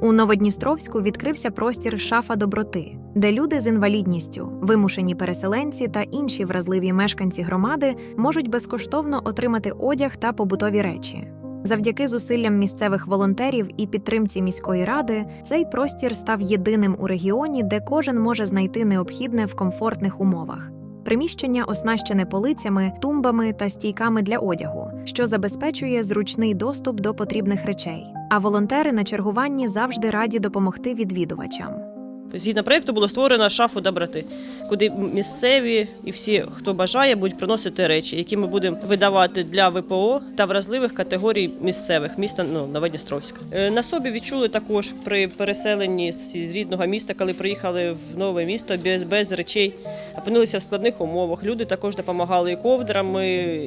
У Новодністровську відкрився простір шафа доброти, де люди з інвалідністю, вимушені переселенці та інші вразливі мешканці громади можуть безкоштовно отримати одяг та побутові речі. Завдяки зусиллям місцевих волонтерів і підтримці міської ради цей простір став єдиним у регіоні, де кожен може знайти необхідне в комфортних умовах. Приміщення оснащене полицями, тумбами та стійками для одягу, що забезпечує зручний доступ до потрібних речей. А волонтери на чергуванні завжди раді допомогти відвідувачам. Згідно проєкту було створено шафу доброти, куди місцеві і всі, хто бажає, будуть приносити речі, які ми будемо видавати для ВПО та вразливих категорій місцевих міста ну, Новодністровська. Е, На собі відчули також при переселенні з рідного міста, коли приїхали в нове місто без, без речей, опинилися в складних умовах. Люди також допомагали ковдрами,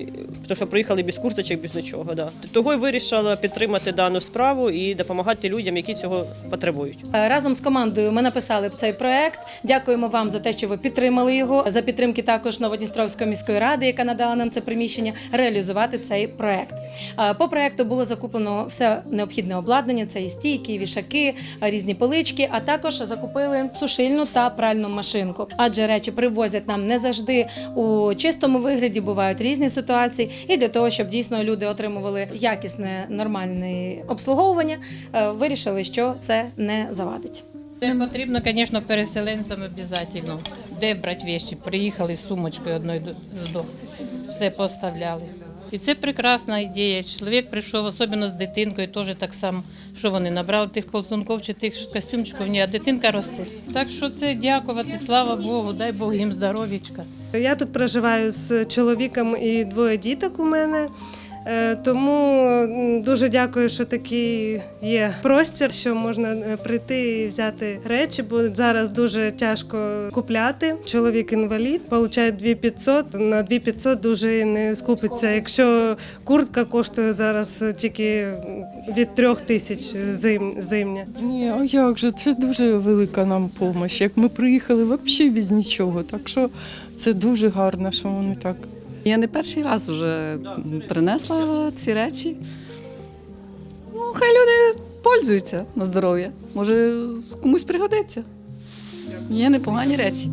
тому що приїхали без курточок, без нічого. Да. Того й вирішила підтримати дану справу і допомагати людям, які цього потребують. Е, Разом з командою ми написали цей проект. Дякуємо вам за те, що ви підтримали його. За підтримки також Новодністровської міської ради, яка надала нам це приміщення, реалізувати цей проект. По проекту було закуплено все необхідне обладнання: це і стійки, і вішаки, різні полички. А також закупили сушильну та пральну машинку. Адже речі привозять нам не завжди у чистому вигляді, бувають різні ситуації. І для того, щоб дійсно люди отримували якісне нормальне обслуговування, е, вирішили, що це не завадить. Потрібно, звісно, переселенцям обов'язково. Де брати вещи? Приїхали з сумочкою одною до- з дому, все поставляли. І це прекрасна ідея. Чоловік прийшов, особливо з дитинкою, теж так само. Що вони набрали тих ползунків чи тих костюмчиків, ні, а дитинка росте. Так що це дякувати, слава Богу, дай Бог їм здоров'ячка. Я тут проживаю з чоловіком і двоє діток у мене. Е, Тому дуже дякую, що такий є простір, що можна е, прийти і взяти речі, бо зараз дуже тяжко купляти. Чоловік інвалід, получає 2500, на 2500 дуже не скупиться. Якщо куртка коштує зараз тільки від трьох тисяч зим, зимня. Ні, а як же? Це дуже велика нам допомога. Як ми приїхали взагалі без нічого. Так що це дуже гарно, що вони так. Я не перший раз вже принесла ці речі. Ну, хай люди пользуються на здоров'я. Може, комусь пригодиться. Є непогані речі.